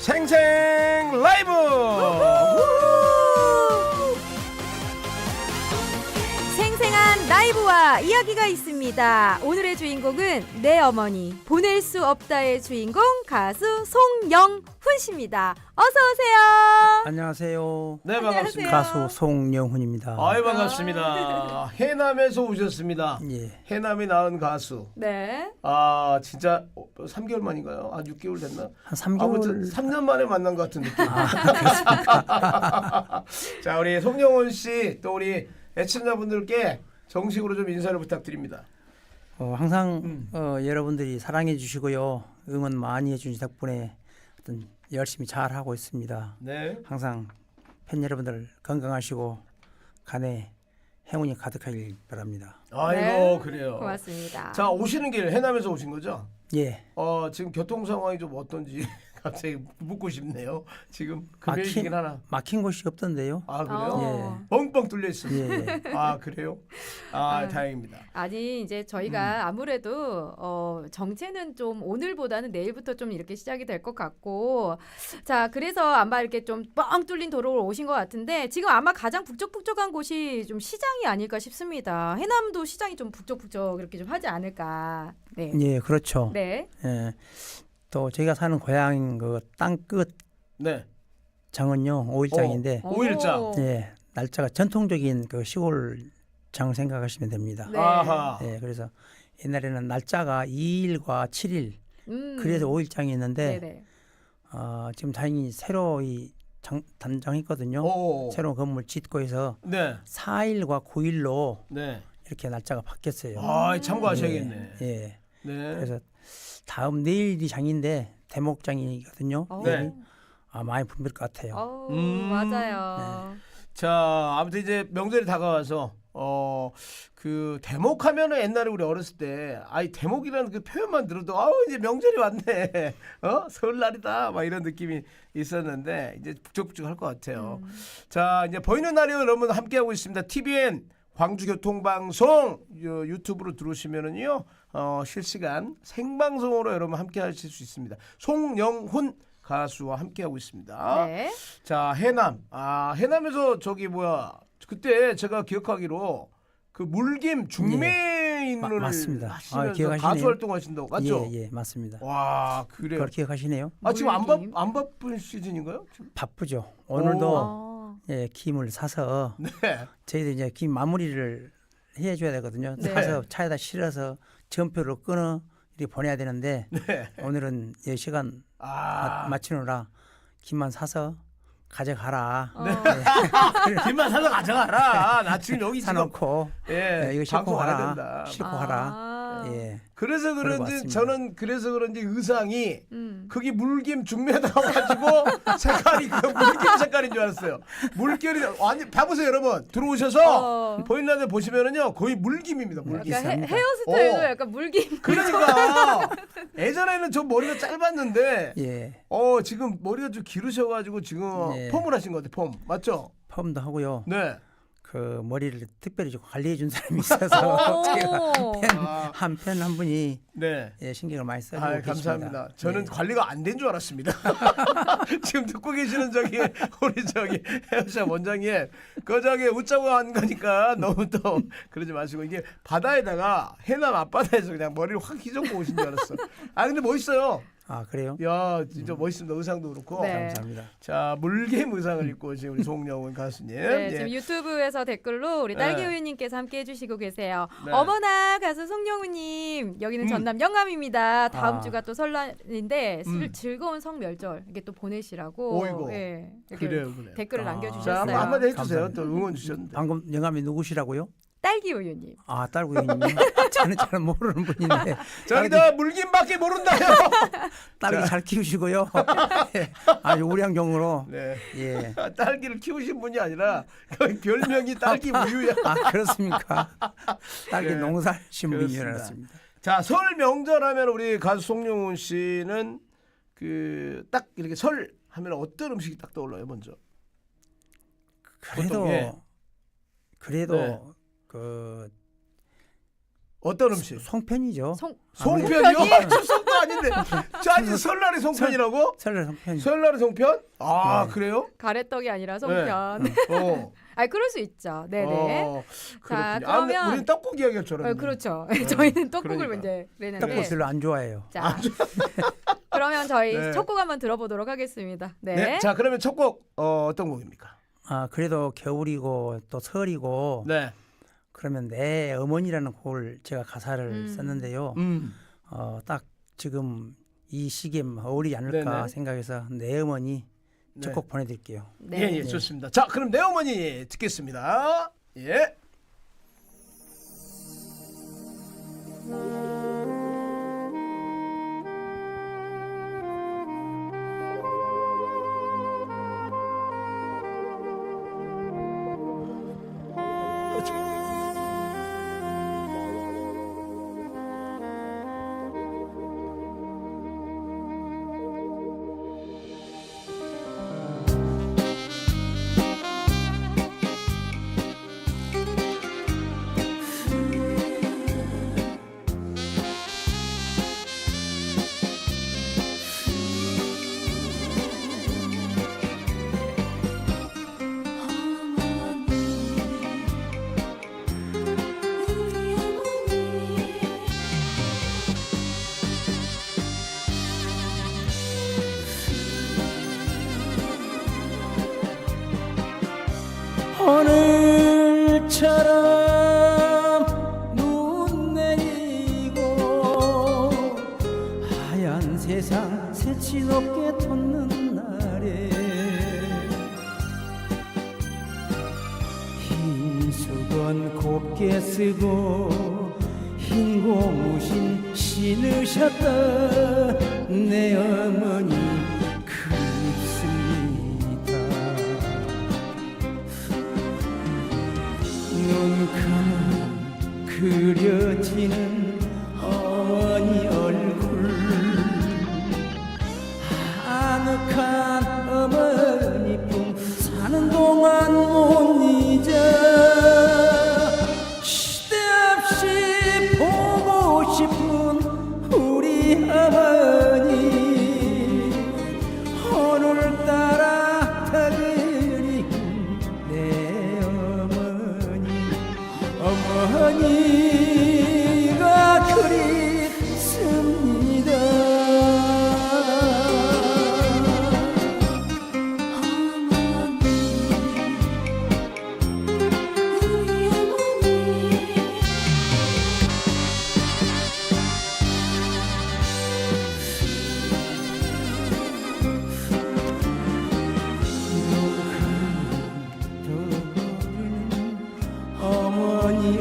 생생 라이브. 이야기가 있습니다. 오늘의 주인공은 내 어머니 보낼 수 없다의 주인공 가수 송영훈 씨입니다. 어서 오세요. 안녕하세요. 네 반갑습니다. 가수 송영훈입니다. 아이 반갑습니다. 해남에서 오셨습니다. 예. 해남이 낳은 가수. 네. 아 진짜 3개월 만인가요? 아 6개월 됐나? 한 3개월 아무튼 3년 만에 만난 것 같은 느낌. 자 우리 송영훈 씨 또 우리 애청자분들께 정식으로 좀 인사를 부탁드립니다. 어, 항상 음. 어, 여러분들이 사랑해 주시고요. 응원 많이 해 주신 덕분에 어떤 열심히 잘 하고 있습니다. 네. 항상 팬 여러분들 건강하시고 간에 행운이 가득하길 바랍니다. 아이고 네. 그래요. 고맙습니다. 자 오시는 길 해남에서 오신 거죠? 예. 어 지금 교통 상황이 좀 어떤지 갑자기 묻고 싶네요. 지금 금요일이긴 하나. 막힌 곳이 없던데요. 아 그래요? 어. 뻥뻥 뚫려 있습니다. 예. 아 그래요? 아 아. 다행입니다. 아니 이제 음. 저희가 아무래도 어, 정체는 좀 오늘보다는 내일부터 좀 이렇게 시작이 될 것 같고 자 그래서 아마 이렇게 좀 뻥 뚫린 도로로 오신 것 같은데 지금 아마 가장 북적북적한 곳이 좀 시장이 아닐까 싶습니다. 해남도 시장이 좀 북적북적 이렇게 좀 하지 않을까. 네. 예, 그렇죠. 네. 예. 또 저희가 사는 고향 그 땅끝 네. 장은요 오일장인데 오. 오일장. 오. 예, 날짜가 전통적인 그 시골 장 생각하시면 됩니다. 네. 아하. 예, 그래서 옛날에는 날짜가 2일과 7일 음. 그래서 5일장이 있는데 네네. 어, 지금 다행히 새로 이 장, 단장했거든요. 오. 새로운 건물 짓고 해서 네. 4일과 9일로 네. 이렇게 날짜가 바뀌었어요. 아 참고하셔야겠네. 예, 예. 네. 그래서 다음 내일이 장인데 대목장이거든요. 어. 네. 아 많이 붐빌 것 같아요. 어, 음. 맞아요. 자 아무튼 이제 명절이 다가와서 어 그 대목 하면은 옛날에 우리 어렸을 때 아이 대목이라는 그 표현만 들어도 아우 이제 명절이 왔네 어 설날이다 막 이런 느낌이 있었는데 이제 북적북적 할 것 같아요. 음. 자 이제 보이는 날이 여러분 함께 하고 있습니다. TVN 광주교통방송 요, 유튜브로 들어오시면은요 어, 실시간 생방송으로 여러분 함께 하실 수 있습니다. 송영훈 가수와 함께 하고 있습니다. 네. 자 해남 아 해남에서 저기 뭐야 그때 제가 기억하기로 그 물김 중매인을 마- 맞습니다. 아, 하시면서 기억하시네요. 가수 활동하신다고 맞죠? 예, 예, 맞습니다. 와 그래요. 그걸 기억하시네요? 아 지금 안, 바, 물김? 안 바쁜 시즌인가요? 지금? 바쁘죠. 오늘도 어. 예, 김을 사서 네. 저희도 이제 김 마무리를 해줘야 되거든요. 네. 사서 차에다 실어서 전표로 끊어 이렇게 보내야 되는데 네. 오늘은 예 시간 아 마- 맞추느라 김만 사서 가져가라. 어. 김만 사서 가져가라. 나 지금 여기 사놓고 예 예, 이거 싣고 가라. 된다. 싣고 아. 가라. 예. 그래서 그런지. 저는 그래서 그런지 의상이 음. 그게 물김 중매다 가지고 색깔이 그 물김 색깔인 줄 알았어요. 물결이 아니 봐보세요 여러분 들어오셔서 어. 보이는 라디오 보시면은요 거의 물김입니다. 물김. 약간 헤, 비쌉니다. 헤어스타일도 어. 약간 물김. 그러니까 예전에는 저 머리가 짧았는데 예. 어 지금 머리가 좀 기르셔가지고 지금 예. 펌을 하신 것 같아요. 펌 맞죠? 펌도 하고요. 네. 그 머리를 특별히 좀 관리해 준 사람이 있어서 제가 오. 아, 한편 한 분이 네. 예, 신경을 많이 써주고 아, 계십니다. 감사합니다. 저는 예. 관리가 안 된 줄 알았습니다. 지금 듣고 계시는 저기 우리 저기 헤어샵 원장님 그 저기 웃자고 한 거니까 너무 또 그러지 마시고 이게 바다에다가 해남 앞바다에서 그냥 머리를 확 휘젓고 오신 줄 알았어. 아 근데 멋있어요. 아 그래요? 야 진짜 멋있습니다. 의상도 그렇고. 네. 감사합니다. 자 물개임 의상을 입고 오신 우리 송영훈 가수님. 네, 예. 지금 유튜브에서 댓글로 우리 네. 딸기우유님께서 함께 해주시고 계세요. 네. 어머나 가수 송영우님 여기는 음. 전남 영암입니다. 다음 아. 주가 또 설날인데 슬- 음. 즐거운 성멸절 이게 또 보내시라고 오이고. 예, 이렇게 그래요, 그래요. 댓글을 아. 남겨주셨어요. 한번 한마디 해주세요. 감사합니다. 또 응원 주셨는데. 방금 영감이 누구시라고요? 딸기 우유님. 아 딸구이님. 저는 잘 모르는 분인데 저기다 물김밖에 모른다요. 딸기 잘 키우시고요. 예, 아주 우량경으로 네. 예. 아, 딸기를 키우신 분이 아니라 거의 별명이 딸기 우유야. 아 그렇습니까? 딸기 네. 농사신 분인 줄. 알았습니다. 자, 설 명절 하면 우리 가수 송영훈 씨는 그 딱 이렇게 설 하면 어떤 음식이 딱 떠올라요, 먼저? 그래도 보통, 예. 그래도 네. 그 어떤 음식? 송편이죠. 송 송편이요? 송편이? 추석도 아닌데. 자, 아니 설날의 송편이라고? 설날 송편. 설날의 송편? 아 네. 그래요? 가래떡이 아니라 송편. 어. 아, 그럴 수 있죠. 네네. 어, 자. 아, 그러면- 우리는 떡국 이야기할 줄 어. 그렇죠. 저희는 떡국을 그러니까. 이제 떡국. 별로 안 좋아해요. 자, 그러면 저희 네. 첫곡 한번 들어보도록 하겠습니다. 네. 네. 자 그러면 첫곡 어, 어떤 곡입니까? 아 그래도 겨울이고 또 설이고 네. 그러면 내 어머니라는 곡을 제가 가사를 음. 썼는데요. 음. 어, 딱 지금 이 시기에 어울리지 않을까 네네. 생각해서 내 어머니 네. 첫곡 보내드릴게요. 네. 예, 예, 좋습니다. 자, 그럼 내 어머니 듣겠습니다. 예. 오 곱게 쓰고 흰 고무신 신으셨던 내 어머니 그립습니다. 눈 감은 그려지는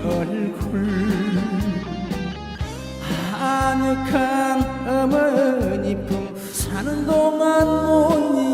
얼굴. 아늑한 어머니 품 사는 동안 못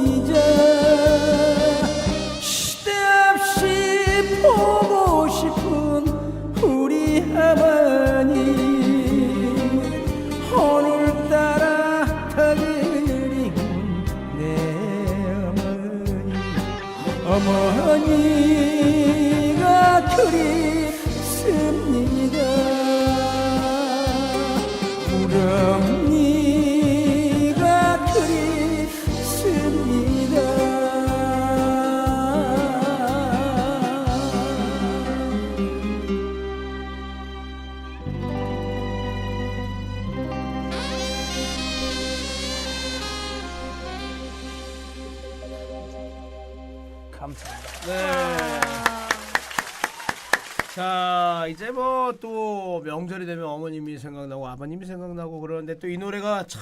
또 명절이 되면 어머님이 생각나고 아버님이 생각나고 그러는데 또 이 노래가 참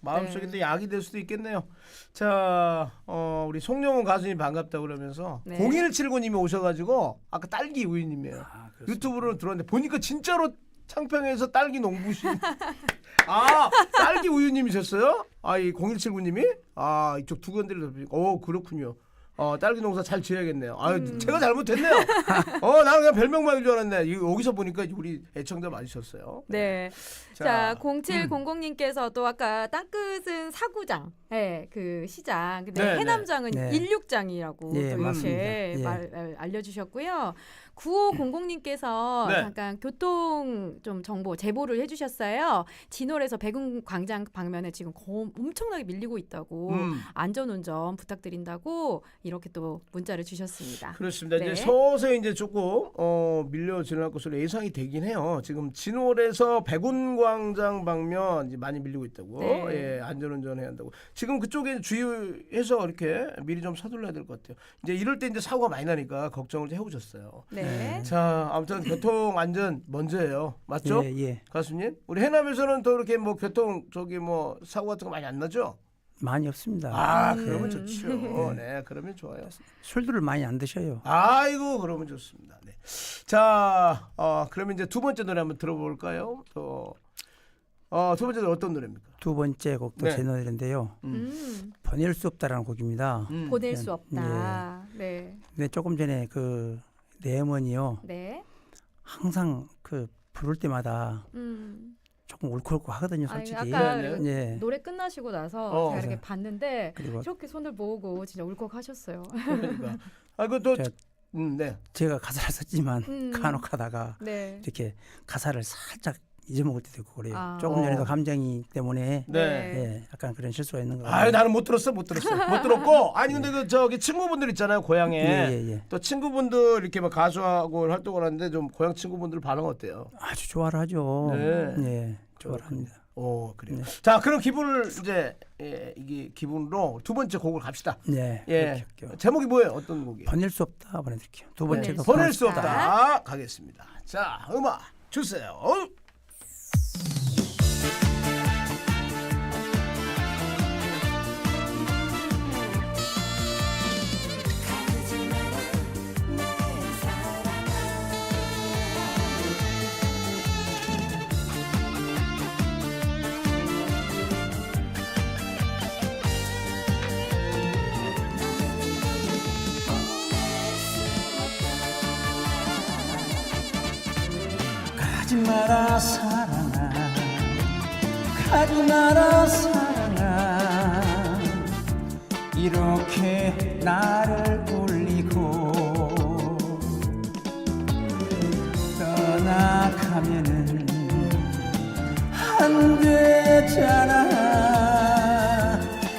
마음속에 네. 또 약이 될 수도 있겠네요. 자, 어, 우리 송영훈 가수님 반갑다 그러면서 네. 0179님이 오셔가지고 아까 딸기 우유님이에요. 아, 그렇습니다. 유튜브로 들었는데 보니까 진짜로 창평에서 딸기 농부신 아 딸기 우유님이셨어요? 아 이 0179님이 아 이쪽 두 보니까 오 그렇군요. 어 딸기 농사 잘 지어야겠네요. 아 음. 제가 잘못했네요. 어 나는 그냥 별명만인 줄 알았네. 이- 여기서 보니까 우리 애청자 많으셨어요. 네. 자, 자, 0700님께서도 아까 땅끝은 사구장, 예, 그 시장, 근데 네, 해남장은 네. 일육장이라고 예, 또 맞습니다. 이렇게 예. 말, 알- 알려주셨고요. 9500님께서 네. 잠깐 교통 좀 정보 제보를 해주셨어요. 진월에서 백운 광장 방면에 지금 거- 엄청나게 밀리고 있다고 음. 안전운전 부탁드린다고 이렇게 또 문자를 주셨습니다. 그렇습니다. 네. 이제 서서히 이제 조금 어, 밀려 지나갈 것으로 예상이 되긴 해요. 지금 진월에서 백운 광장 방면 이제 많이 밀리고 있다고. 네. 예, 안전운전 해야 한다고. 지금 그쪽에 주의해서 이렇게 미리 좀 서둘러야 될 것 같아요. 이제 이럴 때 이제 사고가 많이 나니까 걱정을 좀 해오셨어요. 네. 자, 아무튼 교통 안전 먼저예요. 맞죠? 예, 예. 가수님? 우리 해남에서는 또 이렇게 뭐 교통 저기 뭐 사고 같은 거 많이 안 나죠? 많이 없습니다. 아, 음. 그러면 좋죠. 네, 그러면 좋아요. 술들을 많이 안 드셔요. 아이고 그러면 좋습니다. 네. 자, 어, 그러면 이제 두 번째 노래 한번 들어볼까요? 또, 어, 두 번째 노래 어떤 노래입니까? 두 번째 곡도 네. 제 노래인데요. 음, 보낼 수 없다라는 곡입니다. 음. 보낼 네. 수 없다. 네. 근데 조금 전에 그 내어머니요. 네. 항상 그 부를 때마다 음. 조금 울컥울컥 하거든요, 아니, 솔직히. 아까 네, 그 예. 노래 끝나시고 나서 어. 제가 이렇게 봤는데 그리고 이렇게 손을 모으고 진짜 울컥하셨어요. 그러니까. 아, 그또 저- 음, 네. 제가 가사를 썼지만 음. 간혹 하다가 네. 이렇게 가사를 살짝 잊어먹을 때도 있고 그래요. 아. 조금 전에도 어. 감정이 때문에 네. 예, 약간 그런 실수가 있는 것 아유, 같아요. 나는 못 들었어, 못 들었어, 못 들었고. 아니 근데 그 저기 친구분들 있잖아요, 고향에. 예, 예, 예. 또 친구분들 이렇게 막 가수하고 활동을 하는데 좀 고향 친구분들 반응 어때요? 아주 좋아를 하죠. 네. 예, 좋아를 합니다. 오, 그래요. 네. 자, 그럼 기분을 이제 예, 이게 기분으로 두 번째 곡을 갑시다. 네, 예. 그렇게 할게요. 제목이 뭐예요? 어떤 곡이에요? 보낼 수 없다 보내드릴게요. 두 번째도 수 보낼 수 없다. 없다. 가겠습니다. 자, 음악 주세요. 가지 마라 사랑아 가지 마라 사랑아 이렇게 나를 울리고 떠나가면은 안 되잖아.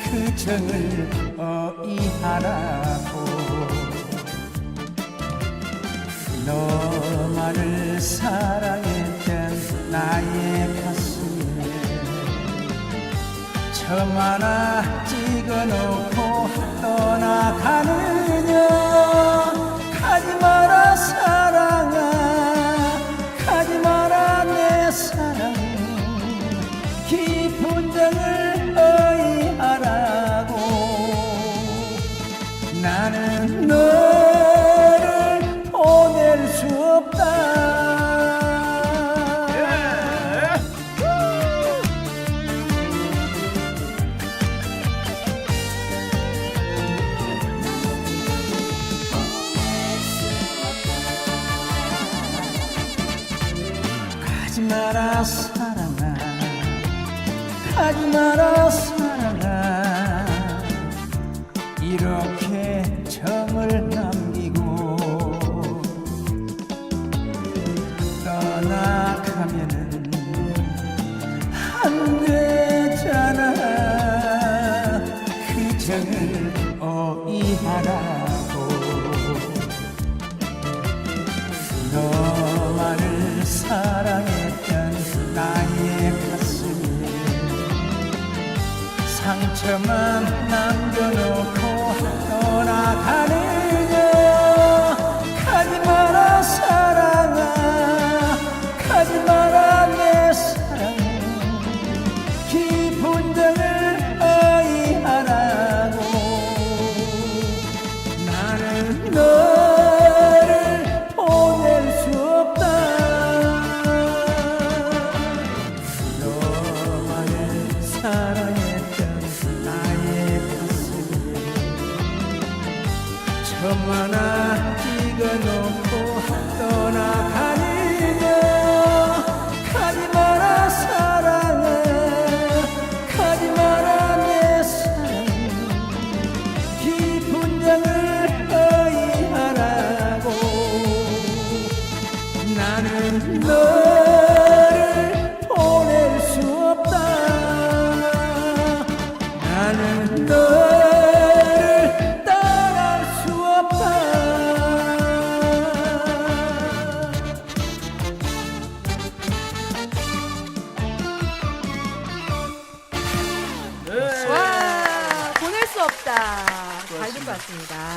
그 정을 어이하라고. 너만을 사랑했던 나의 가슴에 점 하나 찍어놓고 떠나가느냐 상처만 남겨놓고 떠나가느 나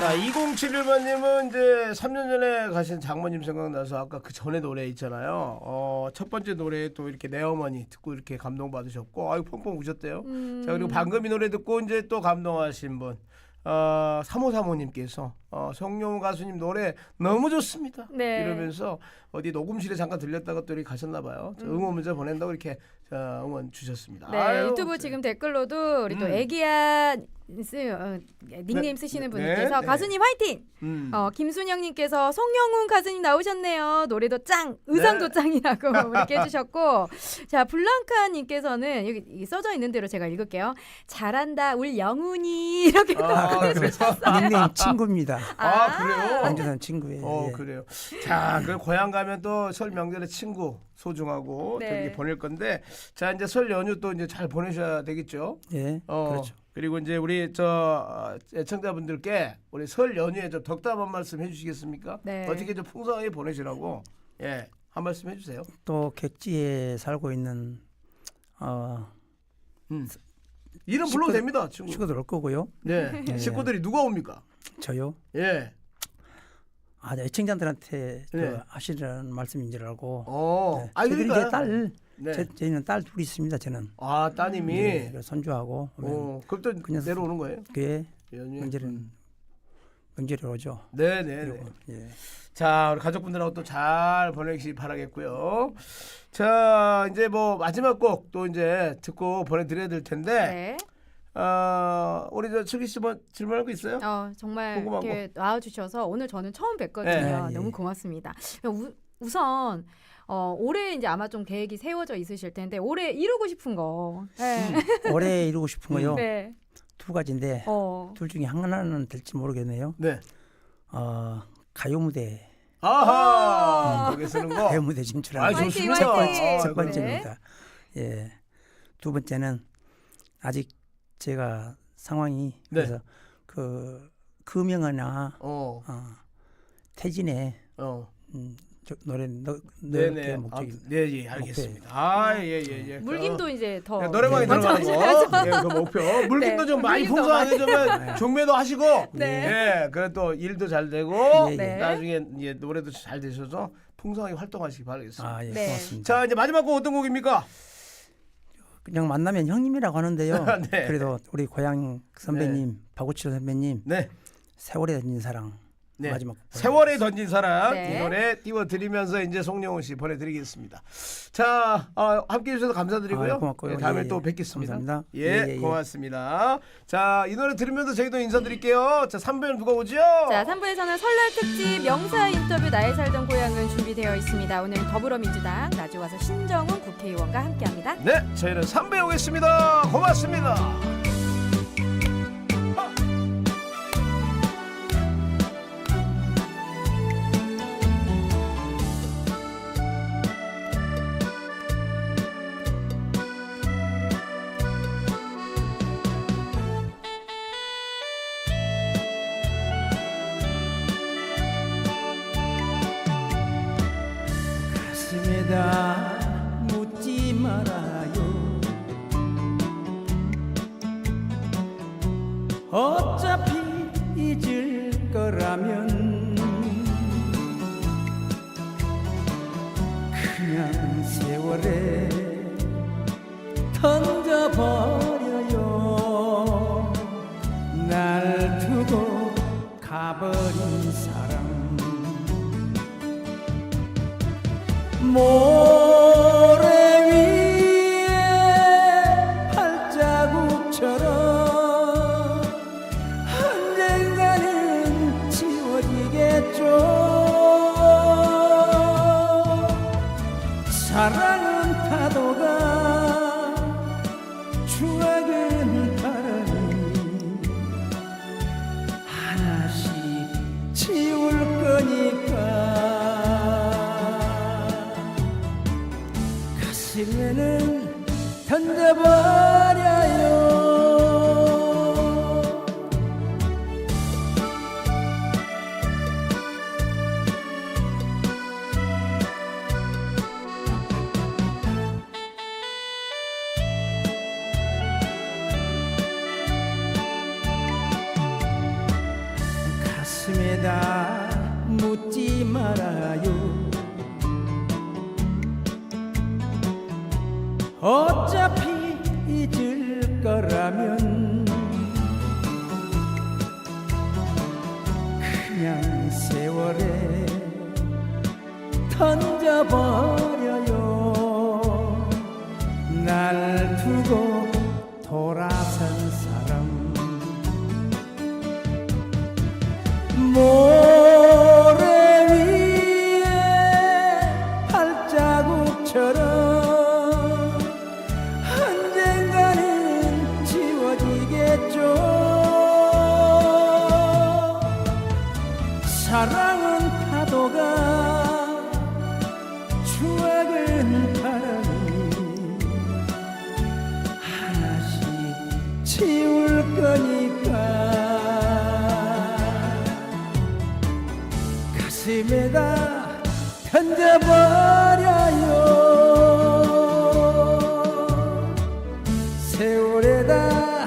자, 2071번님은 이제 3년 전에 가신 장모님 생각나서 아까 그 전에 노래 있잖아요. 어, 첫 번째 노래 또 이렇게 내 어머니 듣고 이렇게 감동받으셨고, 아유, 펑펑 우셨대요. 음. 자, 그리고 방금 이 노래 듣고 이제 또 감동하신 분. 어, 3535님께서 어, 성룡 가수님 노래 너무 좋습니다. 네. 이러면서 어디 녹음실에 잠깐 들렸다가 또 이렇게 가셨나 봐요. 저 응원 문자 보낸다고 이렇게 자, 응원 주셨습니다. 네 아유, 유튜브 지금 댓글로도 우리 또 음. 애기야 쓰, 어, 닉네임 네. 쓰시는 네, 분께서 네. 가수님 화이팅! 음. 어, 김순영님께서 송영훈 가수님 나오셨네요. 노래도 짱, 의상도 네. 짱이라고 이렇게 해주셨고, 자 블랑카님께서는 여기 이 써져 있는 대로 제가 읽을게요. 잘한다, 울 영훈이 이렇게 또 아, 닉네임 친구입니다 아, 그래요? 광주산 친구예요 어 예. 그래요. 자, 그 고향 가면 또 설 명절에 친구 소중하고 네. 또 이렇게 보낼 건데, 자 이제 설 연휴 또 이제 잘 보내셔야 되겠죠. 예, 어, 그렇죠 그리고 이제 우리 저 어, 애청자분들께 우리 설 연휴에 좀 덕담 한 말씀 해주시겠습니까? 네. 어떻게 좀 풍성하게 보내시라고 예 한 말씀 해주세요. 또 객지에 살고 있는 어, 음. 이름 불러도 됩니다, 친구. 친구들 올 거고요 네. 예. 식구들이 누가 옵니까? 저요 예. 아, 네, 애청자들한테 그 네. 하시라는 말씀인 줄 알고 어. 네. 아, 저희들이 그러니까. 이제 딸 네. 제, 저희는 딸 둘이 있습니다 저는 아, 따님이. 네, 그래서 손주하고 오면 어, 그럼 또 그냥 내려오는 거예요? 그게 연휴에. 명절은 명절에 오죠 네, 네, 네. 예. 자, 우리 가족분들하고 또 잘 보내시기 바라겠고요. 자, 이제 뭐 마지막 곡 또 이제 듣고 보내드려야 될 텐데, 네. 어, 우리 저 슬기 씨뭐 질문할 거 있어요? 어, 정말 궁금한 이렇게 나와주셔서 오늘 저는 처음 뵀거든요. 네. 예, 너무 예. 고맙습니다. 우, 우선 어, 올해 이제 아마 좀 계획이 세워져 있으실 텐데 올해 이루고 싶은 거. 네. 올해 이루고 싶은 거요 네. 두 가지인데 어. 둘 중에 하나는 될지 모르겠네요 네. 어, 가요 무대 아하! 거기 쓰는 거. 가요 무대 진출하는 아, 거. 화이팅, 좋습니다. 화이팅! 아, 첫 네. 번째입니다. 예. 두 번째는 아직 제가 상황이 네. 그래서 그 금영이나 어, 어, 태진의 어. 음, 저 노래 너 네네. 넣게 아, 목적이 네, 예, 알겠습니다. 아, 예, 예, 예. 물김도 이제 더 네, 노래방에 네. 들어가는 거. 예, 그 목표. 물김도 네, 좀 많이 물김도 풍성하게 좀 종매도 하시고. 네. 예, 그래 또 일도 잘 되고 예, 예. 네. 나중에 이제 노래도 잘 되셔서 풍성하게 활동하시기 바라겠습니다. 아, 예, 네. 고맙습니다. 자, 이제 마지막 곡 어떤 곡입니까? 그냥 만나면 형님이라고 하는데요. 네. 그래도 우리 고향 선배님 박우철 선배님 네. 세월에 던진 사랑 네. 마지막 세월에 던진 사랑 네. 이 노래 띄워드리면서 이제 송영훈 씨 보내드리겠습니다. 자, 어, 함께 해 주셔서 감사드리고요. 아, 고맙고요. 예, 다음에 예, 또 예. 뵙겠습니다. 감사합니다. 예, 예, 예, 예. 고맙습니다. 자, 이 노래 들으면서 저희도 인사드릴게요. 자, 3번 누가 오죠? 자, 3부에서는 설날 특집 명사 인터뷰 나의 살던 고향은 준비되어 있습니다. 오늘 더불어민주당 나주 와서 신정훈 국회의원과 함께합니다. 네, 저희는 3부에 오겠습니다. 고맙습니다. 어차피 잊을 거라면 그냥 세월에 던져버려요. 날 두고 가버린 사람. 모 어차피 잊을 거라면 그냥 세월에 던져버려요. 날 사랑은 파도가 추억은 바람이 하나씩 지울 거니까. 가슴에다 던져버려요. 세월에다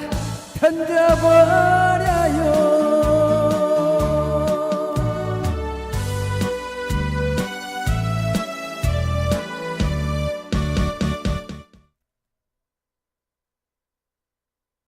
던져버려요